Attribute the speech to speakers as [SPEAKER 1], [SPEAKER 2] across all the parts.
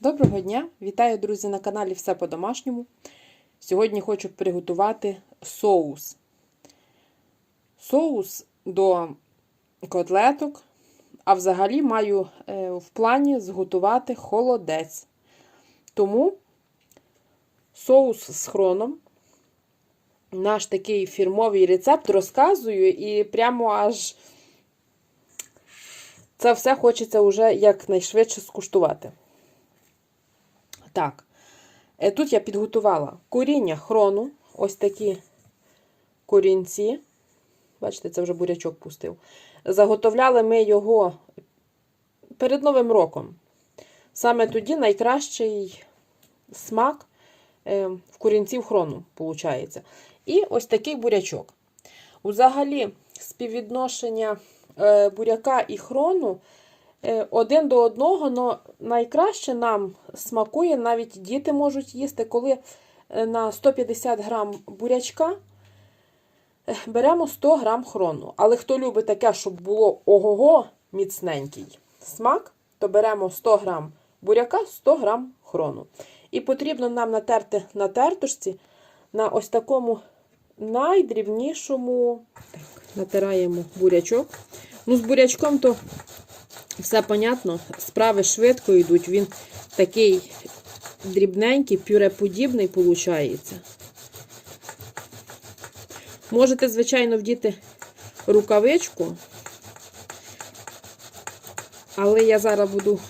[SPEAKER 1] Доброго дня! Вітаю, друзі, на каналі Все по-домашньому. Сьогодні хочу приготувати соус. Соус до котлеток, а взагалі маю е, в плані зготувати холодець. Тому соус з хроном. Наш такий фірмовий рецепт розказую і прямо аж це все хочеться вже якнайшвидше скуштувати. Так, е, тут я підготувала коріння хрону, ось такі корінці. Бачите, це вже бурячок пустив. Заготовляли ми його перед Новим роком. Саме тоді найкращий смак е, в корінців хрону, виходить. І ось такий бурячок. Взагалі, співвідношення е, буряка і хрону один до одного, але найкраще нам смакує, навіть діти можуть їсти, коли е, на 150 грам бурячка е, беремо 100 грам хрону. Але хто любить таке, щоб було ого-го міцненький смак, то беремо 100 грам буряка, 100 грам хрону. І потрібно нам натерти на тертушці на ось такому найдрібнішому. Натираємо бурячок. Ну, з бурячком то все понятно, справи швидко йдуть. Він такий дрібненький, пюреподібний виходить. Можете, звичайно, вдіти рукавичку, але я зараз буду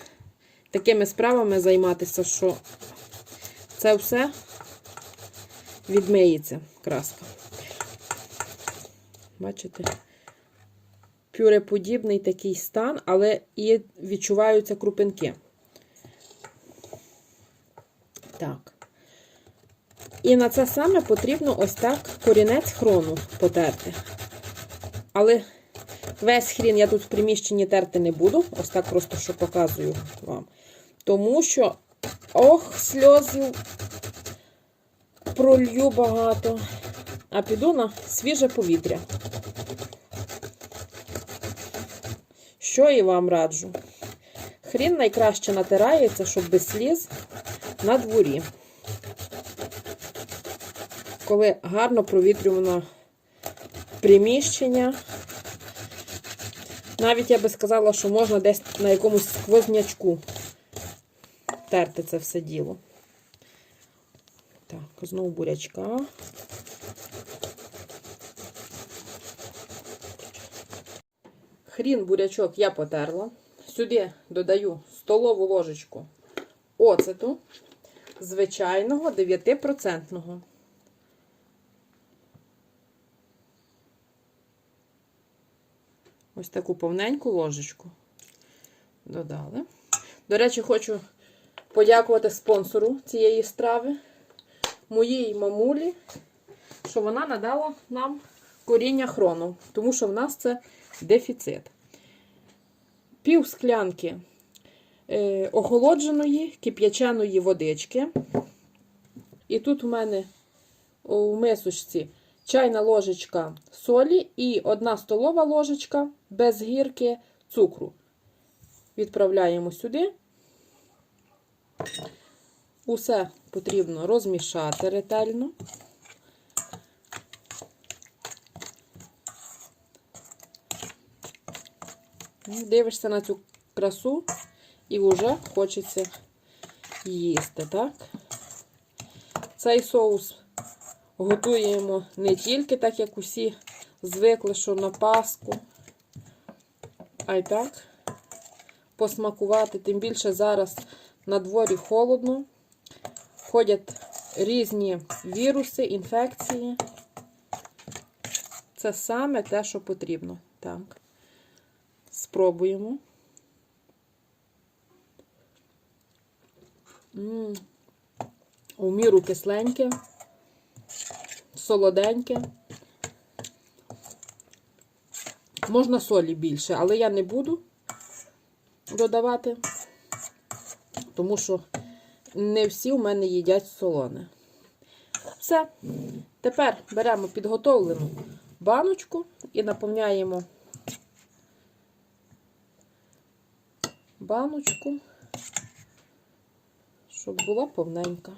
[SPEAKER 1] такими справами займатися, що це все відмиється краска. Бачите? Пюреподібний такий стан, але і відчуваються крупинки. Так. І на це саме потрібно ось так корінець хрону потерти. Але весь хрін я тут в приміщенні терти не буду. Ось так просто що показую вам. Тому що, ох, сльозів пролью багато. А піду на свіже повітря. Що і вам раджу. Хрін найкраще натирається, щоб без сліз на дворі. Коли гарно провітрювано приміщення. Навіть я би сказала, що можна десь на якомусь сквознячку терти це все діло. Так, знову бурячка. Хрін бурячок я потерла. Сюди додаю столову ложечку оцету звичайного 9%. Ось таку повненьку ложечку додали. До речі, хочу подякувати спонсору цієї страви, моїй мамулі, що вона надала нам коріння хрону, тому що в нас це дефіцит. Пів склянки е, охолодженої кип'яченої водички. І тут у мене у мисочці чайна ложечка солі і одна столова ложечка без гірки цукру. Відправляємо сюди. Усе потрібно розмішати ретельно. Дивишся на цю красу і вже хочеться їсти, так? Цей соус готуємо не тільки так, як усі звикли, що на Пасху, а й так посмакувати. Тим більше зараз на дворі холодно, ходять різні віруси, інфекції. Це саме те, що потрібно. Так. Спробуємо. М -м. У міру кисленьке, солоденьке. Можна солі більше, але я не буду додавати, тому що не всі у мене їдять солоне. Все. Тепер беремо підготовлену баночку і наповняємо баночку щоб була повненька.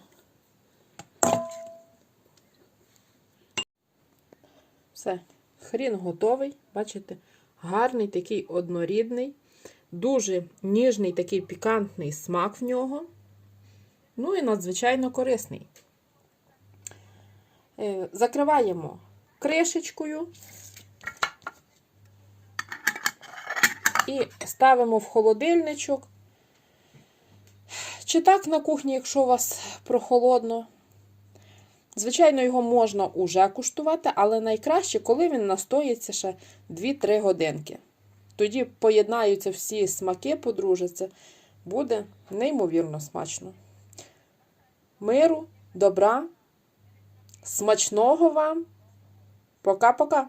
[SPEAKER 1] Все, хрін готовий. Бачите, гарний такий однорідний, дуже ніжний такий пікантний смак в нього. Ну і надзвичайно корисний. Е, Закриваємо кришечкою і ставимо в холодильничок. Чи так на кухні, якщо у вас прохолодно. Звичайно, його можна уже куштувати, але найкраще, коли він настоїться ще 2-3 годинки. Тоді поєднаються всі смаки, подружаться, буде неймовірно смачно. Миру, добра, смачного вам. Пока-пока!